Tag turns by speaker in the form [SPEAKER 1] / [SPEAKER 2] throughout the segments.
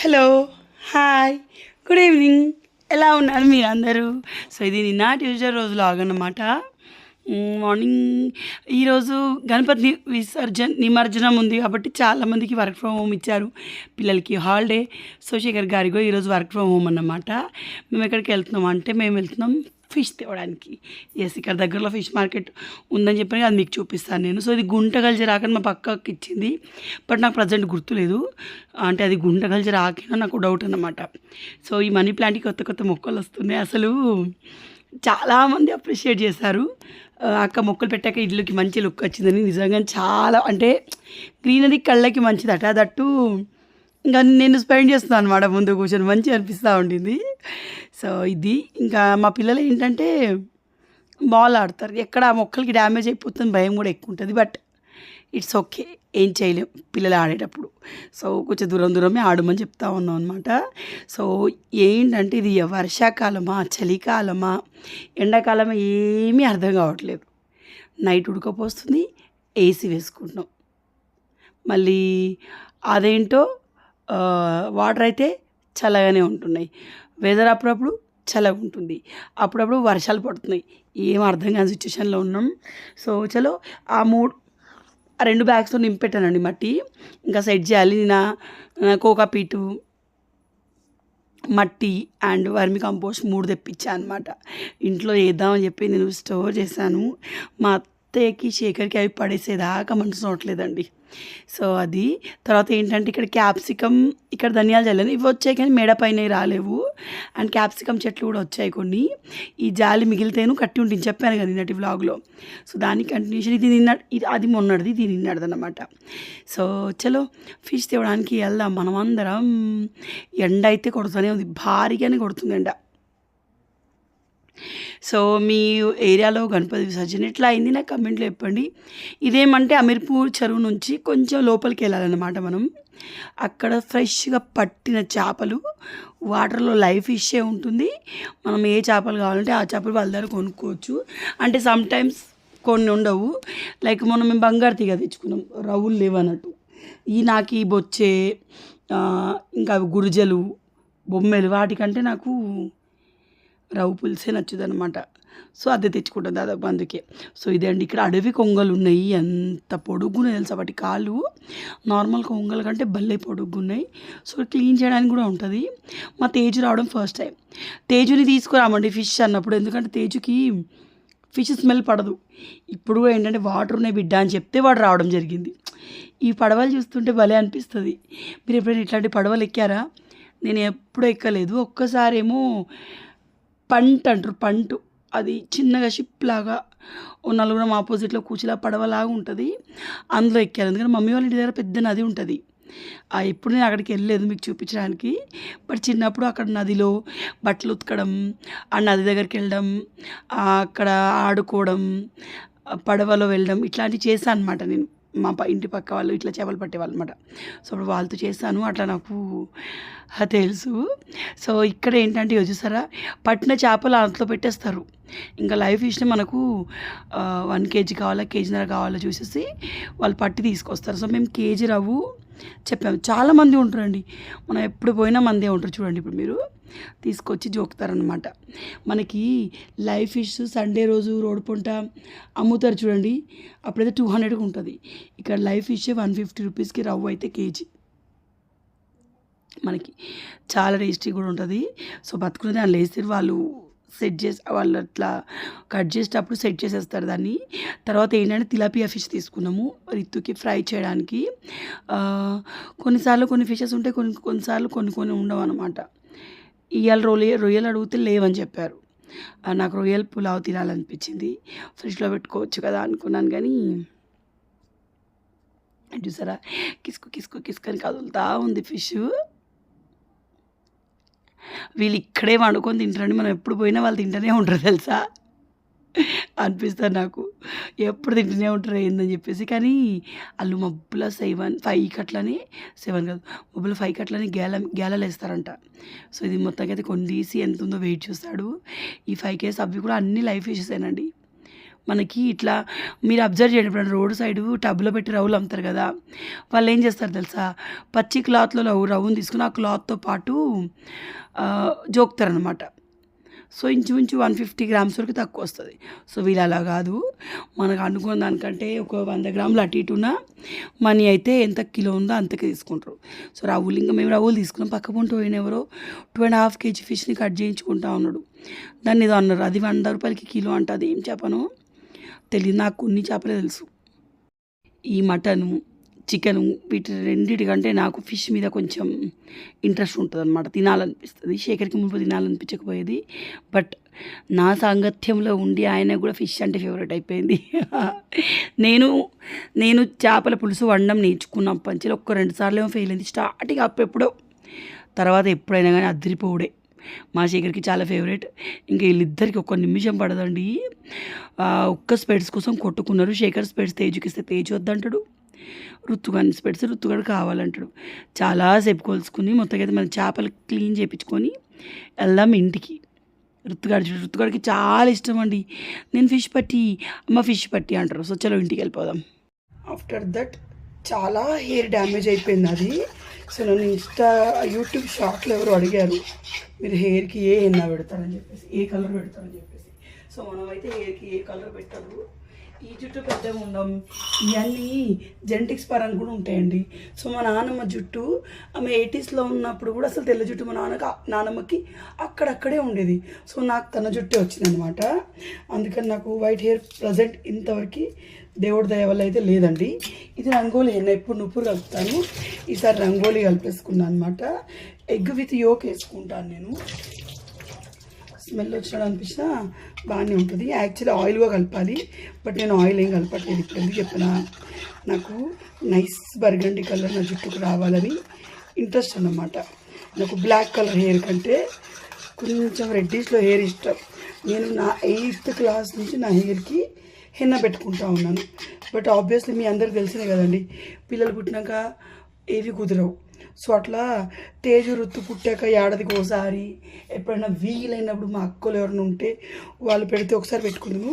[SPEAKER 1] Hello hi good evening ఎలా ఉన్నారు మీరు అందరూ సో ఇది నిన్న ట్యూస్డే రోజు లాగ్ అన్నమాట. మార్నింగ్ ఈరోజు గణపతి విసర్జన్ నిమజ్జనం ఉంది కాబట్టి చాలామందికి వర్క్ ఫ్రమ్ హోమ్ ఇచ్చారు. పిల్లలకి హాలిడే సో శేఖర్ గారిగో ఈరోజు వర్క్ ఫ్రమ్ హోమ్ అన్నమాట. మేము ఎక్కడికి వెళ్తున్నాం అంటే మేము వెళ్తున్నాం ఫిష్ తేవడానికి. ఎస్ ఇక్కడ దగ్గరలో ఫిష్ మార్కెట్ ఉందని చెప్పి అది మీకు చూపిస్తాను నేను. సో ఇది గుంట గుంటగల్జి రాకని మా పక్కకి ఇచ్చింది. బట్ నాకు ప్రజెంట్ గుర్తులేదు. అంటే అది గుంట గుంటగల్జి రాకేనో నాకు డౌట్ అన్నమాట. సో ఈ మనీ ప్లాంట్కి కొత్త కొత్త మొక్కలు వస్తున్నాయి. అసలు చాలామంది అప్రిషియేట్ చేశారు. అక్క మొక్కలు పెట్టాక ఇల్లుకి మంచి లుక్ వచ్చిందని. నిజంగా చాలా అంటే గ్రీనరీ కళ్ళకి మంచిదట దట్టు ఇంకా నేను స్పెండ్ చేస్తున్నాను అనమాట ముందు కూర్చొని మంచిగా అనిపిస్తూ ఉండింది. సో ఇది. ఇంకా మా పిల్లలు ఏంటంటే బాల్ ఆడతారు. ఎక్కడ ఆ మొక్కలకి డ్యామేజ్ అయిపోతుంది భయం కూడా ఎక్కువ ఉంటుంది బట్ ఇట్స్ ఓకే ఏం చేయలేం పిల్లలు ఆడేటప్పుడు. సో కొంచెం దూరం దూరమే ఆడమని చెప్తా ఉన్నాం అనమాట సో ఏంటంటే ఇది వర్షాకాలమా చలికాలమా ఎండాకాలమా ఏమీ అర్థం కావట్లేదు. నైట్ ఉడకపోస్తుంది ఏసీ వేసుకుంటున్నాం. మళ్ళీ అదేంటో వాటర్ అయితే చల్లగానే ఉంటున్నాయి. వెదర్ అప్పుడప్పుడు చల్లగా ఉంటుంది. అప్పుడప్పుడు వర్షాలు పడుతున్నాయి. ఏం అర్థం కాని సిచ్యువేషన్లో ఉన్నాం. సో చలో ఆ మూడు ఆ రెండు బ్యాగ్స్తో నింపెట్టానండి మట్టి. ఇంకా సెట్ చేయాలి. నా కోకా పీటు మట్టి అండ్ వర్మి కంపోస్ట్ మూడు తెప్పించా అనమాట ఇంట్లో వేద్దామని చెప్పి నేను స్టోర్ చేశాను. మా అత్తయ్యకి శేఖర్కి అవి పడేసేదాకా మనసు నోట్లేదండి. సో అది తర్వాత ఏంటంటే ఇక్కడ క్యాప్సికమ్ ఇక్కడ ధనియాలు చల్లాను ఇవి వచ్చాయి కానీ మేడ పైన రాలేవు. అండ్ క్యాప్సికమ్ చెట్లు కూడా వచ్చాయి కొన్ని. ఈ జాలి మిగిలితేను కట్టి ఉంటుంది. చెప్పాను కదా నిన్నటి వ్లాగ్లో. సో దాని కంటిన్యూషన్ ఇది నిన్న ఇది అది మొన్నటిది ఇది నిన్నటిది అనమాట సో చలో ఫిష్ తేవడానికి వెళ్దాం. మనమందరం ఎండ అయితే కొడుతూనే ఉంది. భారీగానే కొడుతుంది ఎండ సో మీ ఏరియాలో గణపతి విసర్జన ఎట్లా అయింది? నాకు కమెంట్లో చెప్పండి. ఇదేమంటే అమీర్పూర్ చెరువు నుంచి కొంచెం లోపలికి వెళ్ళాలన్నమాట మనం. అక్కడ ఫ్రెష్గా పట్టిన చేపలు వాటర్లో లైవ్ ఫిషే ఉంటుంది. మనం ఏ చేపలు కావాలంటే ఆ చేపలు వాళ్ళ దగ్గర కొనుక్కోవచ్చు. అంటే సమ్టైమ్స్ కొన్ని ఉండవు. లైక్ మనం మేము బంగారు తీగ తెచ్చుకున్నాం. రవ్వులు లేవు అన్నట్టు. ఈ నాకు ఈ బొచ్చే ఇంకా గురిజలు బొమ్మలు వాటికంటే నాకు రవ్వు పులిసే నచ్చుదనమాట సో అదే తెచ్చుకుంటాం దాదాపు అందుకే. సో ఇదే అండి. ఇక్కడ అడవి కొంగలు ఉన్నాయి ఎంత పొడుగున్నాయి తెలుసా? వాటి కాళ్ళు నార్మల్ కొంగల కంటే భలే పొడుగున్నాయి సో క్లీన్ చేయడానికి కూడా ఉంటుంది. మా తేజు రావడం ఫస్ట్ టైం. తేజుని తీసుకురామండి ఫిష్ అన్నప్పుడు. ఎందుకంటే తేజుకి ఫిష్ స్మెల్ పడదు. ఇప్పుడు కూడా ఏంటంటే వాటర్ ఉన్నాయి బిడ్డ అని చెప్తే వాడు రావడం జరిగింది. ఈ పడవలు చూస్తుంటే భలే అనిపిస్తుంది. మీరు ఎప్పుడైనా ఇట్లాంటి పడవలు ఎక్కారా? నేను ఎప్పుడూ ఎక్కలేదు. ఒక్కసారేమో పంట్ అంటారు పంటు. అది చిన్నగా షిప్ లాగా నలుగురం ఆపోజిట్లో కూర్చులా పడవలాగా ఉంటుంది. అందులో ఎక్కాను ఎందుకంటే మమ్మీ వాళ్ళ ఇంటి దగ్గర పెద్ద నది ఉంటుంది. ఆ ఎప్పుడు నేను అక్కడికి వెళ్ళలేదు మీకు చూపించడానికి. బట్ చిన్నప్పుడు అక్కడ నదిలో బట్టలు ఉతకడం ఆ నది దగ్గరికి వెళ్ళడం అక్కడ ఆడుకోవడం పడవలో వెళ్ళడం ఇట్లాంటివి చేశాను అనమాట నేను. మా ఇంటి పక్క వాళ్ళు ఇట్లా చేపలు పట్టేవాళ్ళు అనమాట సో అప్పుడు వాళ్ళతో చేశాను అట్లా నాకు తెలుసు. సో ఇక్కడ ఏంటంటే చూసారా? పట్టిన చేపలు అంతలో పెట్టేస్తారు. ఇంకా లైవ్ ఫిష్ని మనకు వన్ కేజీ కావాలా కేజీన్నర కావాలా చూసేసి వాళ్ళు పట్టి తీసుకొస్తారు. సో మేము కేజీ రవ్వు చెప్పాము. చాలామంది ఉంటారండి. మనం ఎప్పుడు పోయినా మందే ఉంటారు చూడండి ఇప్పుడు మీరు. తీసుకొచ్చి జోకుతారనమాట మనకి లైవ్ ఫిష్ సండే రోజు రోడ్ పొంట అమ్ముతారు చూడండి. అప్పుడైతే టూ హండ్రెడ్కి ఉంటుంది. ఇక్కడ లైవ్ ఫిష్ వన్ ఫిఫ్టీ రూపీస్కి రవ్వ అయితే కేజీ. మనకి చాలా టేస్టీ కూడా ఉంటుంది. సో బతుకునేది దాన్ని లేసి వాళ్ళు. సెట్ చేసి వాళ్ళు అట్లా కట్ చేసేటప్పుడు సెట్ చేసేస్తారు దాన్ని. తర్వాత ఏంటంటే తిలాపియా ఫిష్ తీసుకున్నాము. రిత్తుకి ఫ్రై చేయడానికి. కొన్నిసార్లు కొన్ని ఫిషెస్ ఉంటాయి కొన్ని కొన్నిసార్లు కొన్ని కొన్ని ఉండవు అనమాట ఇవాళ రొయ్య రొయ్యలు అడిగితే లేవని చెప్పారు. నాకు రొయ్యలు పులావ్ తినాలనిపించింది. ఫ్రిడ్జ్లో పెట్టుకోవచ్చు కదా అనుకున్నాను కానీ చూసారా? కిసుకు కిసుకు కిసుకని కదులుతా ఉంది ఫిష్. వీళ్ళు ఇక్కడే వండుకొని తింటారండి మనం ఎప్పుడు పోయినా వాళ్ళు తింటూనే ఉంటారు తెలుసా? అనిపిస్తుంది నాకు. ఎప్పుడు తింటూనే ఉంటారు ఏందని చెప్పేసి. కానీ వాళ్ళు మబ్బుల సెవెన్ ఫైవ్ కట్లని సెవెన్ కాదు మబ్బుల ఫైవ్ కట్లని గేల గేలలు వేస్తారంట. సో ఇది మొత్తానికి అయితే కొన్ని తీసి ఎంత ఉందో వెయిట్ చూస్తాడు. ఈ ఫైవ్ కేస్ అవి కూడా అన్ని లైఫ్ ఇష్యూసేనండి మనకి ఇట్లా మీరు అబ్జర్వ్ చేయండి ఇప్పుడు రోడ్ సైడ్ టబ్లో పెట్టి రవ్వులు అమ్ముతారు కదా వాళ్ళు ఏం చేస్తారు తెలుసా? పచ్చి క్లాత్లో రవ్వు రవ్వుని తీసుకుని ఆ క్లాత్తో పాటు జోకుతారనమాట సో ఇంచుమించు వన్ ఫిఫ్టీ గ్రామ్స్ వరకు తక్కువ వస్తుంది. సో వీళ్ళు అలా కాదు. మనకు అనుకున్న దానికంటే ఒక వంద గ్రాములు అటు ఇటున మనీ అయితే ఎంత కిలో ఉందో అంతకే తీసుకుంటారు. సో రావులు ఇంకా మేము రావులు తీసుకున్నాం. పక్క పొంట పోయిన ఎవరో టూ అండ్ హాఫ్ కేజీ ఫిష్ని కట్ చేయించుకుంటా ఉన్నాడు. దాన్ని ఏదో అన్నారు. అది వంద రూపాయలకి కిలో అంటే. అది ఏం చేపను తెలియదు నాకు కొన్ని చేపలే తెలుసు. ఈ మటను చికెన్ వీటి రెండిటికంటే నాకు ఫిష్ మీద కొంచెం ఇంట్రెస్ట్ ఉంటుంది అనమాట తినాలనిపిస్తుంది. శేఖర్కి ముందు తినాలనిపించకపోయేది. బట్ నా సాంగత్యంలో ఉండి ఆయన కూడా ఫిష్ అంటే ఫేవరెట్ అయిపోయింది. నేను నేను చేపల పులుసు వండడం నేర్చుకున్నాం నుంచి ఒక్క రెండు సార్లు ఏమో ఫెయిల్ అయింది. స్టార్టింగ్ అప్పుడెప్పుడో తర్వాత ఎప్పుడైనా కానీ అదిరిపోవుడే. మా శేఖర్కి చాలా ఫేవరెట్. ఇంకా వీళ్ళిద్దరికి ఒక్క నిమిషం పడదండి. ఒక్క స్పెడ్స్ కోసం కొట్టుకున్నారు. శేఖర్ స్పెడ్స్ తేజుకిస్తే తేజు వద్దంటాడు. రుత్తుగాన్ని పెడితే రుత్తుగాడు కావాలంటాడు. చాలాసేపు కొలుసుకుని మొత్తం అయితే మన చేపలు క్లీన్ చేయించుకొని వెళ్దాం ఇంటికి. రుత్తుగాడు చూడు రుత్తుగాడికి చాలా ఇష్టం అండి. నేను ఫిష్ పట్టి అమ్మ ఫిష్ పట్టి అంటారు. సో చలో ఇంటికి వెళ్ళిపోదాం. ఆఫ్టర్ దట్ చాలా హెయిర్ డ్యామేజ్ అయిపోయింది అది. సో నన్ను ఇన్స్టా యూట్యూబ్ షార్ట్లో ఎవరు అడిగారు మీరు హెయిర్కి ఏ ఎన్న పెడతారని చెప్పేసి ఏ కలర్ పెడతారని చెప్పేసి. సో మనం అయితే హెయిర్కి ఏ కలర్ పెట్టారు ఈ జుట్టు పెద్దగా ఉండం ఇవన్నీ జెనటిక్స్ పరంగా కూడా ఉంటాయండి. సో మా నాన్నమ్మ జుట్టు ఆమె ఎయిటీస్లో ఉన్నప్పుడు కూడా అసలు తెల్ల జుట్టు మా నాన్నకి నాన్నమ్మకి అక్కడక్కడే ఉండేది. సో నాకు తన జుట్టే వచ్చిందనమాట అందుకని నాకు వైట్ హెయిర్ ప్రజెంట్ ఇంతవరకు దేవుడి దయ వల్ల అయితే లేదండి. ఇది రంగోలీ నేను ఎప్పుడు నుప్పురు కలుపుతాను. ఈసారి రంగోలీ కలిపేసుకున్నాను అనమాట ఎగ్ విత్ యోక్ వేసుకుంటాను నేను. స్మెల్ వచ్చినట్టు అనిపించినా బాగానే ఉంటుంది. యాక్చువల్లీ ఆయిల్గా కలపాలి బట్ నేను ఆయిల్ ఏం కలపట్లేదు. ఇప్పుడు ఎందుకు చెప్పిన? నాకు నైస్ బర్గండి కలర్ నా జుట్టుకు రావాలని ఇంట్రెస్ట్ అన్నమాట. నాకు బ్లాక్ కలర్ హెయిర్ కంటే కొంచెం రెడ్డిష్లో హెయిర్ ఇష్టం. నేను నా ఎయిత్ క్లాస్ నుంచి నా హెయిర్కి హెన్న పెట్టుకుంటా ఉన్నాను. బట్ ఆబ్వియస్లీ మీ అందరికి తెలిసినే కదండి పిల్లలు పుట్టినాక ఏవి కుదరవు. సో అట్లా తేజ రుత్తు పుట్టాక ఏడాదికి ఒకసారి ఎప్పుడైనా వీలైనప్పుడు మా అక్కలు ఎవరైనా ఉంటే వాళ్ళు పెడితే ఒకసారి పెట్టుకుందాము.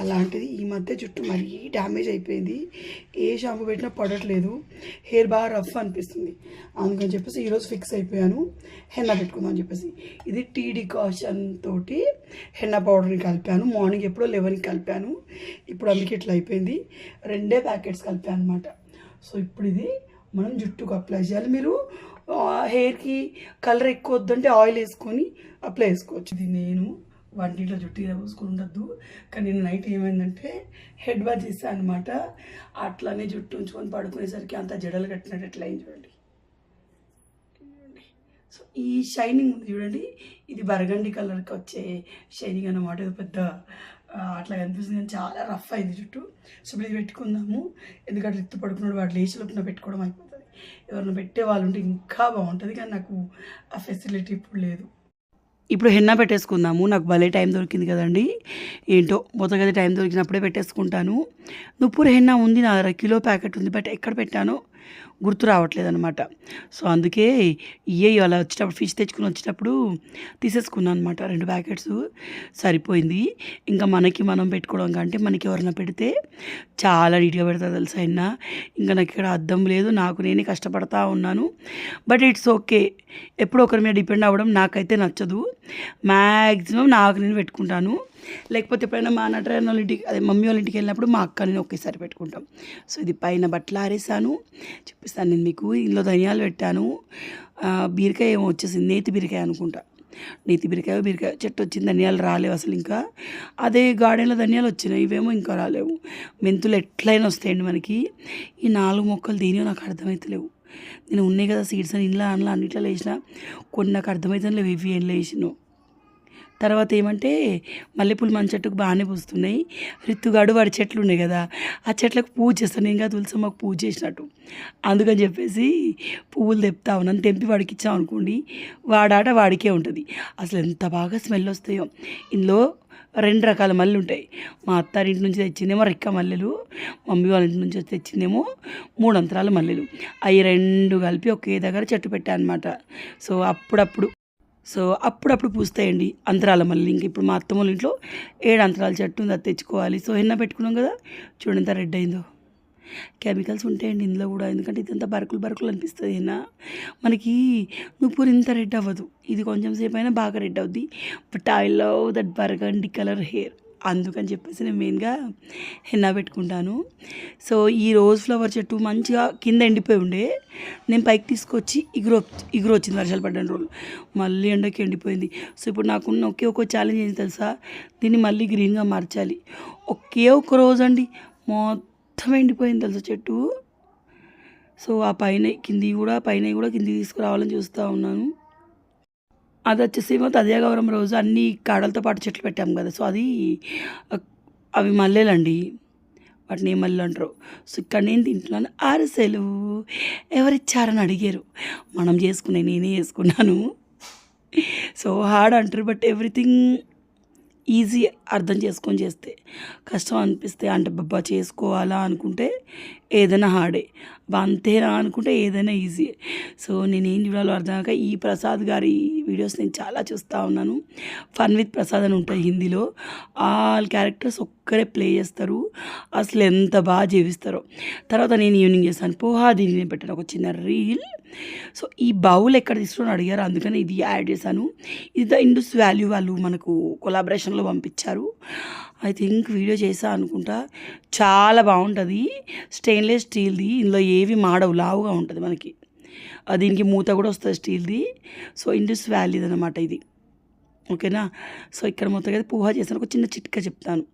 [SPEAKER 1] అలాంటిది ఈ మధ్య జుట్టు మరీ డ్యామేజ్ అయిపోయింది. ఏ షాంపూ పెట్టినా పడట్లేదు. హెయిర్ బాగా రఫ్ అనిపిస్తుంది. అందుకని చెప్పేసి ఈరోజు ఫిక్స్ అయిపోయాను. హెన్నా పెట్టుకుందాం అని చెప్పేసి. ఇది టీ డికాషన్ తోటి హెన్నా పౌడర్ని కలిపాను. మార్నింగ్ ఎప్పుడో లెవెన్కి కలిపాను. ఇప్పుడు అందుకే ఇట్లా అయిపోయింది. రెండే ప్యాకెట్స్ కలిపాను అనమాట సో ఇప్పుడు ఇది మనం జుట్టుకు అప్లై చేయాలి. మీరు హెయిర్కి కలర్ ఎక్కువ వద్దంటే ఆయిల్ వేసుకొని అప్లై చేసుకోవచ్చు. ఇది నేను వంటింట్లో జుట్టు ఇలా ఉండద్దు. కానీ నేను నైట్ ఏమైందంటే హెడ్ వాష్ చేశాను అనమాట అట్లానే జుట్టు ఉంచుకొని పడుకునేసరికి అంత జడలు కట్టినట్టు ఎట్లా అయింది చూడండి. సో ఈ షైనింగ్ ఉంది చూడండి. ఇది బరగండి కలర్కి వచ్చే షైనింగ్ అన్నమాట. పెద్ద అట్లా కనిపిస్తుంది. కానీ చాలా రఫ్ అయింది చుట్టూ సో ఇప్పుడు ఇది పెట్టుకుందాము. ఎందుకంటే రిత్తు పడుకున్నాడు వాడు లేచిలోపున పెట్టుకోవడం అయిపోతుంది. ఎవరిని పెట్టే వాళ్ళు ఉంటే ఇంకా బాగుంటుంది కానీ నాకు ఆ ఫెసిలిటీ ఇప్పుడు లేదు. ఇప్పుడు హెన్నా పెట్టేసుకుందాము. నాకు భలే టైం దొరికింది కదండి. ఏంటో మొత్తగది టైం దొరికినప్పుడే పెట్టేసుకుంటాను. నువ్వుర హెన్నా ఉంది నా దగ్గర కిలో ప్యాకెట్ ఉంది బట్ ఎక్కడ పెట్టానో గుర్తు రావట్లేదు అనమాట సో అందుకే ఇయ్యే అలా వచ్చేటప్పుడు ఫిష్ తెచ్చుకుని వచ్చేటప్పుడు తీసేసుకున్నాను అనమాట రెండు ప్యాకెట్స్ సరిపోయింది. ఇంకా మనకి మనం పెట్టుకోవడం కంటే మనకి ఎవరైనా పెడితే చాలా నీట్గా పెడతారు తెలుసా అయినా ఇంకా నాకు ఇక్కడ అర్థం లేదు నాకు నేనే కష్టపడతా ఉన్నాను. But it's okay. ఎప్పుడు ఒకరి మీద డిపెండ్ అవ్వడం నాకైతే నచ్చదు. మ్యాక్సిమం నాకు నేను పెట్టుకుంటాను. లేకపోతే ఎప్పుడైనా మా నటరాయణ వాళ్ళ ఇంటికి అదే మమ్మీ వాళ్ళ ఇంటికి వెళ్ళినప్పుడు మా అక్క నేను ఒకేసారి పెట్టుకుంటాం. సో ఇది పైన బట్టలు ఆరేసాను చూపిస్తాను నేను మీకు ఇందులో ధనియాలు పెట్టాను. బీరకాయ ఏమో వచ్చేసింది నేతి బీరకాయ అనుకుంటా. నేతి బీరకాయ బీరకాయ చెట్టు వచ్చింది ధనియాలు రాలేవు అసలు ఇంకా. అదే గార్డెన్లో ధనియాలు వచ్చినాయి ఇవేమో ఇంకా రాలేవు. మెంతులు ఎట్లయినా వస్తాయండి మనకి. ఈ నాలుగు మొక్కలు దేనియో నాకు అర్థమవుతలేవు నేను ఉన్నాయి కదా సీడ్స్ అని ఇంట్లో అందులో అన్నిట్లో వేసిన కొన్ని నాకు అర్థమవుతాను లేవు ఇవి ఏం వేసినావు తర్వాత ఏమంటే మల్లెపూలు మన చెట్టుకు బాగానే పూస్తున్నాయి. రిత్తుగాడు వాడి చెట్లు ఉన్నాయి కదా ఆ చెట్లకు పూజ చేస్తాను. ఇంకా తులసమ్మకు పూజ చేసినట్టు. అందుకని చెప్పేసి పువ్వులు తెప్తా ఉన్నాను. తెంపి వాడికి ఇచ్చాం అనుకోండి వాడాట వాడికే ఉంటుంది. అసలు ఎంత బాగా స్మెల్ వస్తాయో. ఇందులో రెండు రకాల మల్లెలు ఉంటాయి. మా అత్తారింటి నుంచి తెచ్చిందేమో రెక్క మల్లెలు మమ్మీ వాళ్ళ ఇంటి నుంచి తెచ్చిందేమో మూడు అంతరాల మల్లెలు. అవి రెండు కలిపి ఒకే దగ్గర చెట్టు పెట్టాను అనమాట సో అప్పుడప్పుడు సో అప్పుడప్పుడు పూస్తాయండి అంతరాల మళ్ళీ. ఇంక ఇప్పుడు మా అత్తమ్మ వాళ్ళ ఇంట్లో ఏడు అంతరాల చెట్టు ఉంది అది తెచ్చుకోవాలి. సో ఎన్న పెట్టుకున్నాం కదా చూడంత రెడ్ అయిందో. కెమికల్స్ ఉంటాయండి ఇందులో కూడా ఎందుకంటే ఇదంతా బరుకులు బరుకులు అనిపిస్తుంది అయినా మనకి నువ్వు ఇంత రెడ్ అవ్వదు. ఇది కొంచెం సేపు అయినా బాగా రెడ్ అవుద్ది. But I love that burgundy colour hair. అందుకని చెప్పేసి నేను మెయిన్గా హెన్నా పెట్టుకుంటాను. సో ఈ రోజ్ ఫ్లవర్ చెట్టు మంచిగా కింద ఎండిపోయి ఉండే నేను పైకి తీసుకొచ్చి ఇగురు ఇగురు వచ్చింది వర్షాలు పడ్డ రోజులు మళ్ళీ ఎండకి ఎండిపోయింది. సో ఇప్పుడు నాకున్న ఒకే ఒక ఛాలెంజ్ ఏంటి తెలుసా? దీన్ని మళ్ళీ గ్రీన్గా మార్చాలి. ఒకే ఒక రోజు అండి మొత్తం ఎండిపోయింది తెలుసా చెట్టు. సో ఆ పైన కింది కూడా పైన కూడా కిందికి తీసుకురావాలని చూస్తూ ఉన్నాను. అది వచ్చేసి ఏమో తదియాగౌరం రోజు అన్ని కాడలతో పాటు చెట్లు పెట్టాము కదా. సో అది అవి మల్లెలండి. వాటిని ఏ మల్లెలు అంటారు? సో ఇక్కడ నేను తింటున్నాను అరిసెలు. ఎవరిచ్చారని అడిగారు. మనం చేసుకునే నేనే చేసుకున్నాను. సో హార్డ్ అంటారు బట్ ఎవ్రీథింగ్ ఈజీ అర్థం చేసుకొని చేస్తే కష్టం అనిపిస్తే అంటే బాబా చేసుకోవాలా అనుకుంటే ఏదైనా హార్డే. అంతేనా అనుకుంటే ఏదైనా ఈజీ. సో నేను ఏం చూడాలో అర్థం కాక ఈ ప్రసాద్ గారి వీడియోస్ నేను చాలా చూస్తూ ఉన్నాను. ఫన్ విత్ ప్రసాద్ అని ఉంటాయి హిందీలో. ఆల్ క్యారెక్టర్స్ ఒక్కరే ప్లే చేస్తారు. అసలు ఎంత బాగా జీవిస్తారో తర్వాత నేను ఈవినింగ్ చేశాను పోహా దీన్ని నేను పెట్టాను ఒక చిన్న రీల్. సో ఈ బౌల్ ఎక్కడ తీసుకుని అడిగారు. అందుకని ఇది యాడ్ చేశాను. ఇది ద ఇండస్ వాల్యూ వాళ్ళు మనకు కొలాబరేషన్లో పంపించారు. ఐ థింక్ వీడియో చేసా అనుకుంటా. చాలా బాగుంటుంది. స్టెయిన్లెస్ స్టీల్ది. ఇందులో ఏవి మాడవు. లావుగా ఉంటుంది మనకి. దీనికి మూత కూడా వస్తుంది స్టీల్ది. సో ఇండస్ వ్యాలీది అనమాట ఇది. ఓకేనా? సో ఇక్కడ మొత్తం కదా పోహా చేస్తాను ఒక చిన్న చిట్కా చెప్తాను.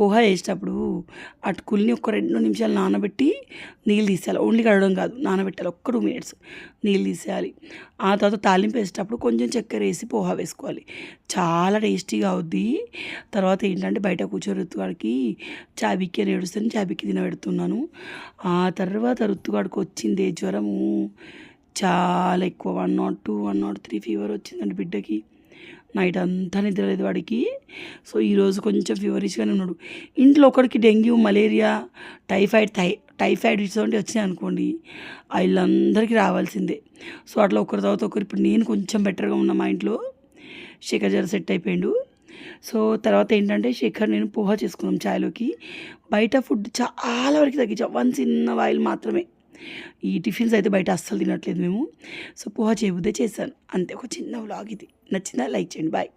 [SPEAKER 1] పోహా వేసేటప్పుడు అటుకుల్ని ఒక రెండు నిమిషాలు నానబెట్టి నీళ్ళు తీసేయాలి. ఓన్లీ కడగడం కాదు నానబెట్టాలి. ఒక్క టూ మినిట్స్ నీళ్ళు తీసేయాలి. ఆ తర్వాత తాలింపు వేసేటప్పుడు కొంచెం చక్కెర వేసి పోహా వేసుకోవాలి. చాలా టేస్టీగా అవుద్ది. తర్వాత ఏంటంటే బయట కూర్చొని రుత్తుగాడికి చాబిక్కి అని ఏడుస్తాను చాబిక్కి బిక్కి తినబెడుతున్నాను ఆ తర్వాత రుత్తుగాడికి వచ్చింది జ్వరము. చాలా ఎక్కువ one nought two one nought three fever వచ్చిందండి బిడ్డకి. నైట్ అంతా నిద్రలేదు వాడికి. సో ఈరోజు కొంచెం ఫీవరిష్గానే ఉన్నాడు. ఇంట్లో ఒకడికి డెంగ్యూ మలేరియా టైఫాయిడ్ టై టైఫాయిడ్ ఇటువంటి వచ్చినాయి అనుకోండి వీళ్ళందరికీ రావాల్సిందే. సో అట్లా ఒకరి తర్వాత ఒకరు ఇప్పుడు నేను కొంచెం బెటర్గా ఉన్నా మా ఇంట్లో శేఖర్ జర సెట్ అయిపోయాడు. సో తర్వాత ఏంటంటే శేఖర్ నేను పోహా చేసుకున్నాం చాయ్లోకి బయట ఫుడ్ చాలా వరకు తగ్గించాం. వన్ చిన్న ఆయిల్ మాత్రమే. ఈ టిఫిన్స్ అయితే బయట అస్సలు తినట్లేదు మేము. సో పోహా చేయబుద్దే చేశాను. అంతే ఒక చిన్న వ్లాగ్ ఇది. నచ్చిందా? లైక్ చేయండి. బాయ్